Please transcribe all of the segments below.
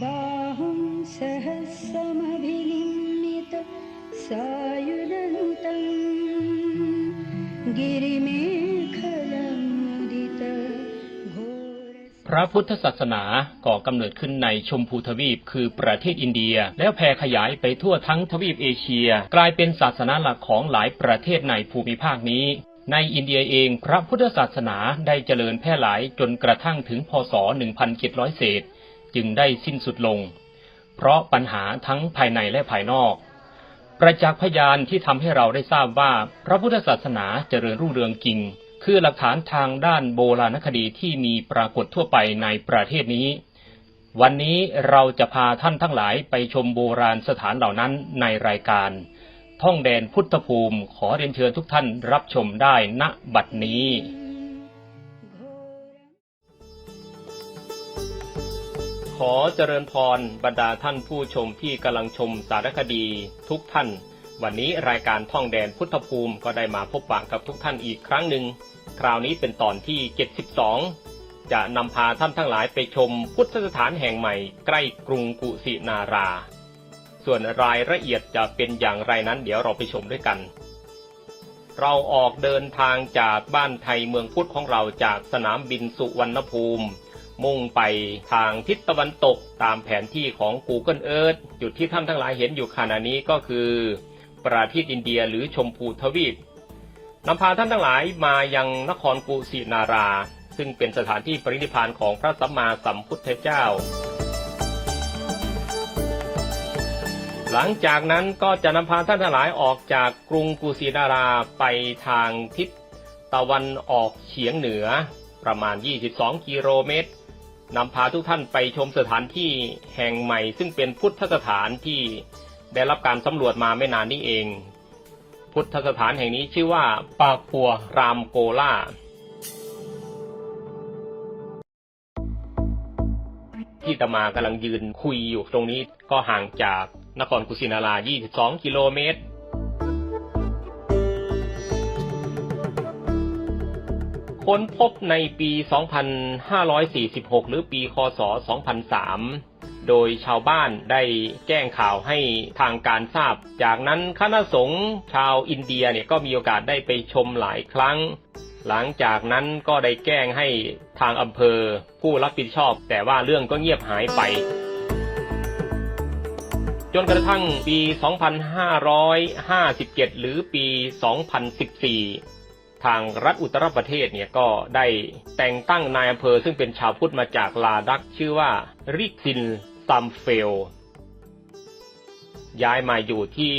बाहुं सहस्रमभिनिमित सायुधन्तं गिरिमेखलमुदित घोर พระพุทธศาสนาก่อกำเนิดขึ้นในชมพูทวีปคือประเทศอินเดีย แล้วแผ่ขยายไปทั่วทั้งทวีปเอเชีย กลายเป็นศาสนาหลักของหลายประเทศในภูมิภาคนี้ ในอินเดียเองพระพุทธศาสนาได้เจริญแพร่หลายจนกระทั่งถึงพศ 1700 เศษ จึงได้สิ้นสุดลง เพราะปัญหาทั้งภายในและภายนอก ประจักษ์พยานที่ทำให้เราได้ทราบว่าพระพุทธศาสนาเจริญรุ่งเรืองจริง คือหลักฐานทางด้านโบราณคดีที่มีปรากฏทั่วไปในประเทศนี้ วันนี้เราจะพาท่านทั้งหลายไปชมโบราณสถานเหล่านั้นในรายการ ท่องแดนพุทธภูมิขอเรียนเชิญทุกท่านรับชมได้ณบัดนี้ ขอเจริญพรบรรดาท่านผู้ชมที่กำลังชมสารคดีทุกท่าน วันนี้รายการท่องแดนพุทธภูมิก็ได้มาพบปะกับทุกท่านอีกครั้งหนึ่ง คราวนี้เป็นตอนที่ 72 จะนำพาท่านทั้งหลายไปชมพุทธสถานแห่งใหม่ใกล้กรุงกุสินารา ส่วนรายละเอียดจะเป็นอย่างไรนั้นเดี๋ยวเราไปชมด้วยกัน เราออกเดินทางจากบ้านไทยเมืองพุทธของเราจากสนามบินสุวรรณภูมิ มุ่งไปทางทิศตะวันตกตามแผนที่ของ Google Earth จุดที่ท่านทั้งหลายเห็นอยู่ขณะนี้ก็คือ ประเทศอินเดียหรือชมพูทวีปนำพาท่านทั้งหลายมายังนครกุสินารา ซึ่งเป็นสถานที่ปรินิพพานของพระสัมมาสัมพุทธเจ้า หลังจากนั้นก็จะนำพาท่านทั้งหลายออกจากกรุงกุสินาราไปทางทิศตะวันออกเฉียงเหนือประมาณ 22 กิโลเมตร นำพาทุกท่านไปชมสถานที่แห่งใหม่ ซึ่งเป็นพุทธสถานที่ได้รับการสำรวจมาไม่นานนี้เอง พุทธสถานแห่งนี้ชื่อว่าปาปัวรามโกล่าที่ตมากำลังยืนคุยอยู่ตรงนี้ก็ห่างจากนครกุสินารา 22 กิโลเมตร ค้นพบในปี 2546 หรือปีคศ 2003 โดยชาวบ้านได้แจ้งข่าวให้ทางการทราบ จากนั้นคณะสงฆ์ชาวอินเดียเนี่ยก็มีโอกาสได้ไปชมหลายครั้ง หลังจากนั้นก็ได้แจ้งให้ทางอำเภอผู้รับผิดชอบ แต่ว่าเรื่องก็เงียบหายไปจนกระทั่งปี 2557 หรือปี 2014 ทางรัฐอุตรประเทศเนี่ยก็ได้แต่งตั้งนายอำเภอซึ่งเป็นชาวพุทธมาจากลาดักชื่อว่าริกซินซัมเฟล ย้ายมาอยู่ที่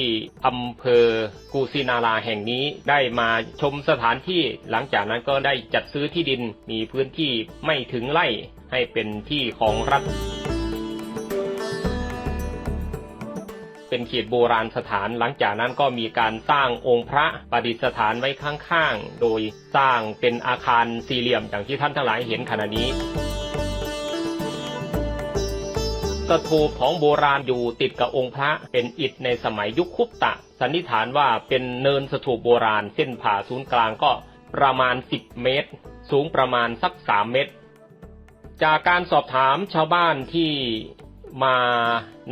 อำเภอกูซินาราแห่งนี้ได้มาชมสถานที่หลังจากนั้นก็ได้จัดซื้อที่ดินมีพื้นที่ไม่ถึงไร่ให้เป็นที่ของรัฐ เป็นเขตโบราณสถาน หลังจากนั้นก็มีการสร้างองค์พระประดิษฐานไว้ข้างๆ โดยสร้างเป็นอาคารสี่เหลี่ยมอย่างที่ท่านทั้งหลายเห็นขณะนี้สถูปของโบราณอยู่ติดกับองค์พระเป็นอิฐในสมัยยุคคุปตะ สันนิษฐานว่าเป็นเนินสถูปโบราณเส้นผ่าศูนย์กลางก็ประมาณ 10 เมตร สูงประมาณสัก 3 เมตร จากการสอบถามชาวบ้านที่ มา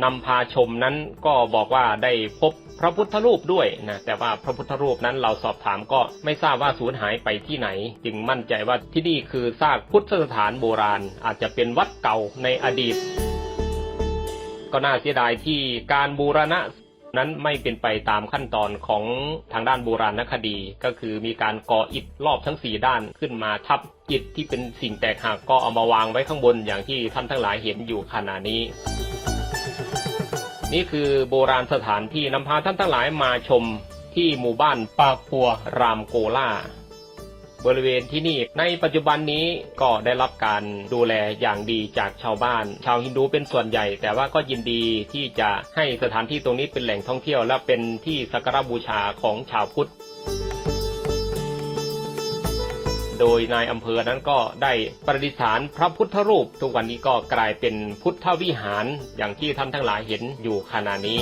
นำพาชมนั้นก็บอกว่าได้พบพระพุทธรูปด้วยนะแต่ว่าพระพุทธรูปนั้นเราสอบถามก็ไม่ทราบว่าสูญหายไปที่ไหน จึงมั่นใจว่าที่นี่คือซากพุทธสถานโบราณ อาจจะเป็นวัดเก่าในอดีต ก็น่าเสียดายที่การบูรณะ นั้นไม่เป็นไปตามขั้นตอนของทางด้านโบราณคดี ก็คือมีการก่ออิฐรอบทั้งสี่ด้านขึ้นมาทับอิฐที่เป็นสิ่งแตกหักก็เอามาวางไว้ข้างบนอย่างที่ท่านทั้งหลายเห็นอยู่ขณะนี้ นี่คือโบราณสถานที่นำพาท่านทั้งหลายมาชมที่หมู่บ้านปาปัวรามโกล่า บริเวณที่นี่ในปัจจุบันนี้ก็ได้รับการดูแลอย่างดีจากชาวบ้าน ชาวฮินดูเป็นส่วนใหญ่ แต่ว่าก็ยินดีที่จะให้สถานที่ตรงนี้เป็นแหล่งท่องเที่ยว และเป็นที่สักการบูชาของชาวพุทธ โดยนายอำเภอนั้นก็ได้ประดิษฐานพระพุทธรูป ทุกวันนี้ก็กลายเป็นพุทธวิหารอย่างที่ท่านทั้งหลายเห็นอยู่ขณะนี้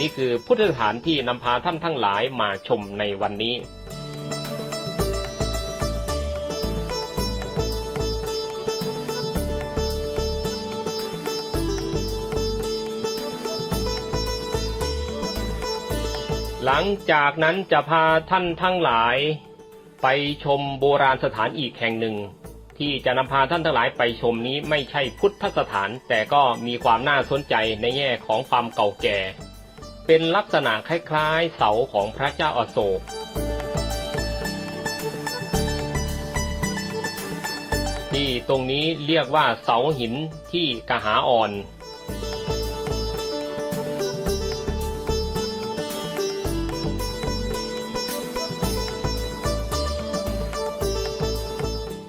นี่คือพุทธสถานที่นำพาท่านทั้งหลายมาชมในวันนี้หลังจากนั้นจะพาท่านทั้งหลาย ไปชมโบราณสถานอีกแห่งหนึ่ง ที่จะนำพาท่านทั้งหลายไปชมนี้ไม่ใช่พุทธสถาน แต่ก็มีความน่าสนใจในแง่ของความเก่าแก่ เป็นลักษณะคล้ายๆ เสาของพระเจ้าอาโศก ที่ตรงนี้เรียกว่าเสาหินที่กะหาอ่อน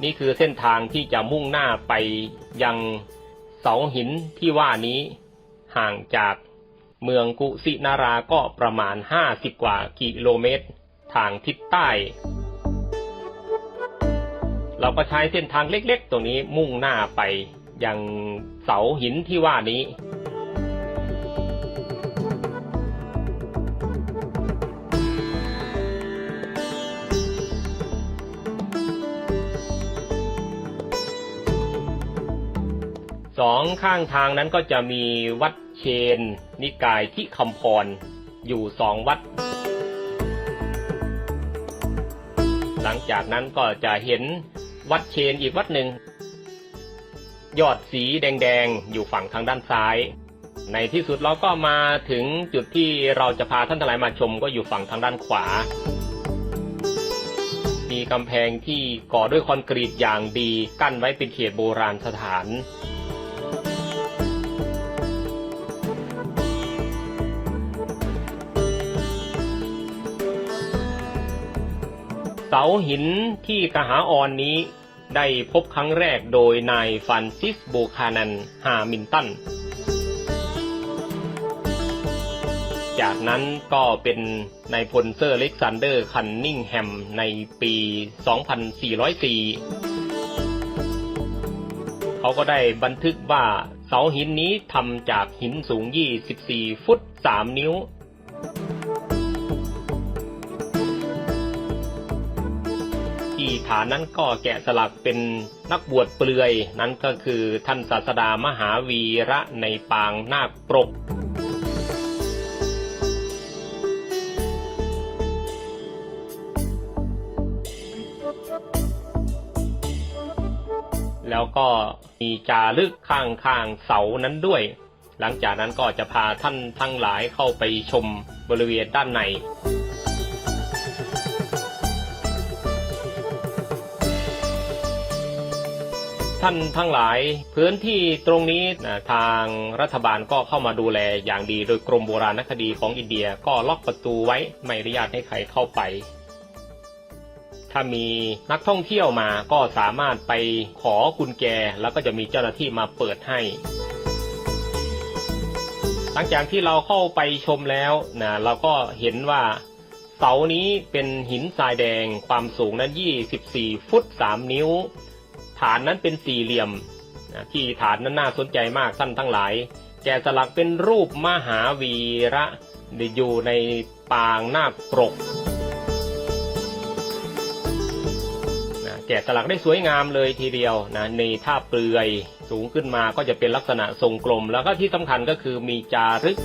นี่คือเส้นทางที่จะมุ่งหน้าไปยังเสาหินที่ว่านี้ห่างจาก เมืองกุสินาราก็ประมาณ 50 กว่ากิโลเมตร ทางทิศใต้ เราก็ใช้เส้นทางเล็กๆตรงนี้มุ่งหน้าไปยังเสาหินที่ว่านี้สองข้างทางนั้นก็จะมีวัด เชน นิกายที่คำพร อยู่สองวัด หลังจากนั้นก็จะเห็นวัดเชนอีกวัดหนึ่ง ยอดสีแดงๆ อยู่ฝั่งทางด้านซ้าย ในที่สุดเราก็มาถึงจุดที่เราจะพาท่านทั้งหลายมาชมก็อยู่ฝั่งทางด้านขวา มีกำแพงที่ก่อด้วยคอนกรีตอย่างดีกั้นไว้เป็นเขตโบราณสถานาหินที่กหาออนนี้ได้พบครั้งแรกโดยนายฟรานซิสโบคานัน ฮามินตัน จากนั้นก็เป็นนายพลเซอร์เล็กซานเดอร์คันนิงแฮมในปี 2404 เขาก็ได้บันทึกว่าเสาหินนี้ทำจากหินสูง 24 ฟุต 3 นิ้ว ฐานนั้นก็แกะสลักเป็นนักบวชเปลือยนั้นก็คือท่านศาสดามหาวีระในปางนาคปรกแล้วก็มีจารึกข้างข้างๆเสานั้นด้วย หลังจากนั้นก็จะพาท่านทั้งหลายเข้าไปชมบริเวณด้านใน ท่านทั้งหลาย พื้นที่ตรงนี้ทางรัฐบาลก็เข้ามาดูแลอย่างดีโดยกรมโบราณคดีของอินเดียก็ล็อกประตูไว้ไม่อนุญาตให้ใครเข้าไป ถ้ามีนักท่องเที่ยวมาก็สามารถไปขอกุญแจแล้วก็จะมีเจ้าหน้าที่มาเปิดให้ หลังจากที่เราเข้าไปชมแล้วนะเราก็เห็นว่าเสานี้เป็นหินทรายแดงความสูงนั้น 24 ฟุต 3 นิ้ว ฐานนั้นเป็นสี่เหลี่ยมที่ฐานนั้นน่าสนใจมากท่านทั้งหลาย แกะสลักเป็นรูปมหาวีระอยู่ในปางนาคปรกแกะสลักได้สวยงามเลยทีเดียวนะในท่าเปลือยสูงขึ้นมาก็จะเป็นลักษณะทรงกลม แล้วก็ที่สำคัญก็คือมีจารึก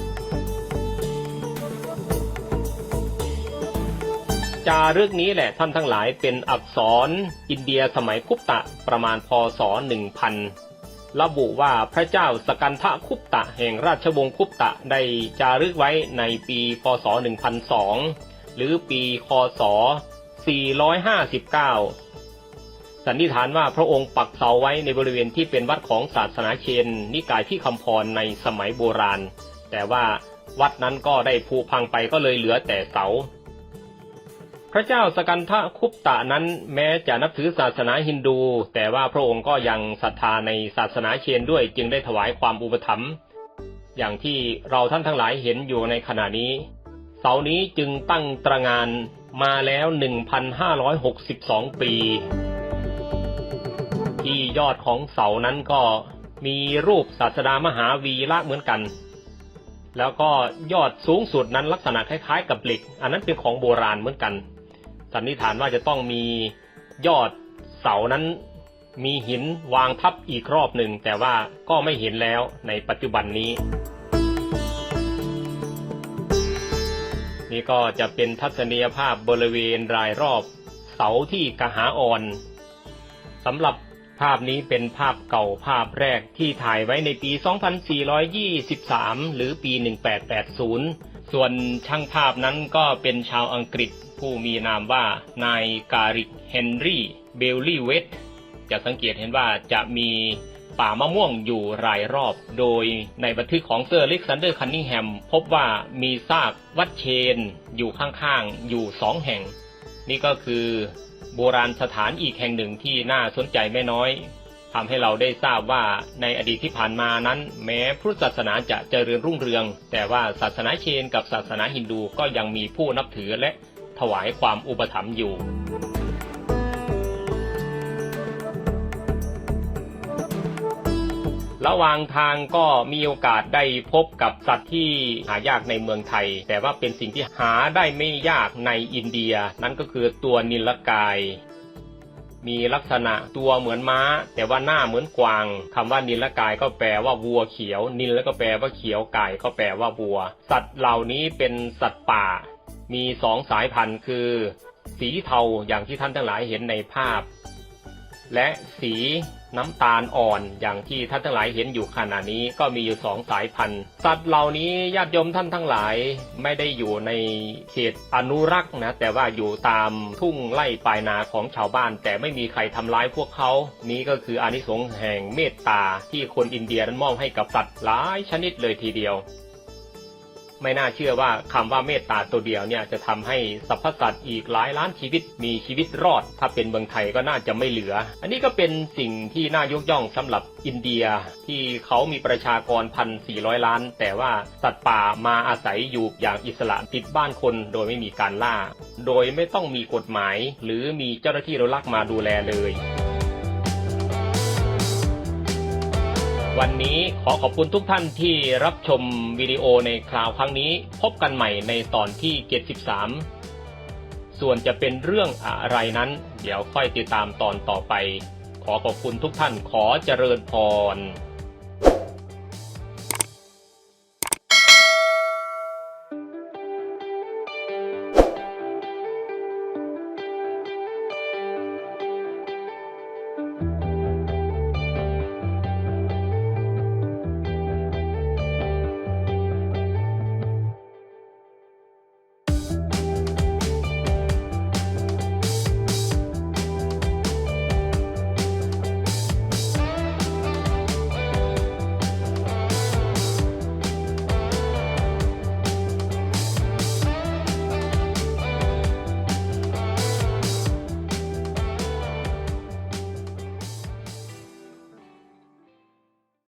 จารึกนี้แหละท่านทั้งหลายเป็นอักษรอินเดียสมัยกุปตะประมาณพศ 1000 ระบุว่าพระเจ้าสกันทะคุปตะแห่งราชวงศ์คุปตะได้จารึกไว้ในปีพศ 1002 หรือปีคศ 459 สันนิษฐานว่าพระองค์ปักเสาไว้ในบริเวณที่เป็นวัดของศาสนาเชน นิกายที่คำพรในสมัยโบราณ แต่ว่าวัดนั้นก็ได้ผุพังไปก็เลยเหลือแต่เสา พระเจ้าสกันทะคุปตะนั้นแม้จะนับถือศาสนาฮินดู แต่ว่าพระองค์ก็ยังศรัทธาในศาสนาเชนด้วยจึงได้ถวายความอุปถัมภ์อย่างที่เราท่านทั้งหลายเห็นอยู่ในขณะนี้ เสานี้จึงตั้งตระงานมาแล้ว 1,562 ปี ที่ยอดของเสานั้นก็มีรูปศาสดามหาวีระเหมือนกัน แล้วก็ยอดสูงสุดนั้นลักษณะคล้ายๆ กับเหล็ก อันนั้นเป็นของโบราณเหมือนกัน สันนิษฐานว่าจะต้องมียอดเสานั้น มีหินวางทับอีกรอบหนึ่ง แต่ว่าก็ไม่เห็นแล้วในปัจจุบันนี้ นี่ก็จะเป็นทัศนียภาพบริเวณรายรอบ เสาที่กะหาอ่อนสำหรับภาพนี้เป็นภาพเก่าภาพแรกที่ถ่ายไว้ในปี 2423 หรือปี 1880 ส่วนช่างภาพนั้นก็เป็นชาวอังกฤษ ผู้มีนามว่านายการิกเฮนรี่เบลลี่เวตจะสังเกตเห็นว่าจะมีป่ามะม่วงอยู่รายรอบ โดยในบันทึกของเซอร์เล็กซานเดอร์คันนิงแฮมพบว่ามีซากวัดเชนอยู่ข้างๆ อยู่สองแห่ง นี่ก็คือโบราณสถานอีกแห่งหนึ่งที่น่าสนใจไม่น้อยทำให้เราได้ทราบว่าในอดีตที่ผ่านมานั้น แม้พุทธศาสนาจะเจริญรุ่งเรือง แต่ว่าศาสนาเชนกับศาสนาฮินดูก็ยังมีผู้นับถือและ ถวายความอุปถัมภ์อยู่ ระหว่างทางก็มีโอกาสได้พบกับสัตว์ที่หายากในเมืองไทย แต่ว่าเป็นสิ่งที่หาได้ไม่ยากในอินเดีย นั่นก็คือตัวนิลกายมีลักษณะตัวเหมือนม้า แต่ว่าหน้าเหมือนกวางคำว่านิลกายก็แปลว่าวัวเขียว นิลแล้วก็แปลว่าเขียวกายก็แปลว่าวัว สัตว์เหล่านี้เป็นสัตว์ป่า มีสองสายพันธุ์คือ สีเทาอย่างที่ท่านทั้งหลายเห็นในภาพ และสีน้ำตาลอ่อนอย่างที่ท่านทั้งหลายเห็นอยู่ขณะนี้ก็มีอยู่สองสายพันธุ์ สัตว์เหล่านี้ญาติโยมท่านทั้งหลายไม่ได้อยู่ในเขตอนุรักษ์นะแต่ว่าอยู่ตามทุ่งไร่ปลายนาของชาวบ้าน แต่ไม่มีใครทำร้ายพวกเขา นี้ก็คืออานิสงส์แห่งเมตตาที่คนอินเดียนั้นมอบให้กับสัตว์หลายชนิดเลยทีเดียว ไม่น่าเชื่อว่าคำว่าเมตตาตัวเดียวเนี่ยจะทำให้สรรพสัตว์อีกหลายล้านชีวิตมีชีวิตรอด ถ้าเป็นเมืองไทยก็น่าจะไม่เหลือ อันนี้ก็เป็นสิ่งที่น่ายกย่องสำหรับอินเดียที่เขามีประชากรพันสี่ร้อยล้าน แต่ว่าสัตว์ป่ามาอาศัยอยู่อย่างอิสระติดบ้านคนโดยไม่มีการล่า โดยไม่ต้องมีกฎหมาย หรือมีเจ้าหน้าที่รลักมาดูแลเลย วันนี้ขอขอบคุณทุกท่านที่รับชมวิดีโอในคราวครั้งนี้ พบกันใหม่ในตอนที่ 73 ส่วนจะเป็นเรื่องอะไรนั้น เดี๋ยวค่อยติดตามตอนต่อไป ขอขอบคุณทุกท่านขอเจริญพร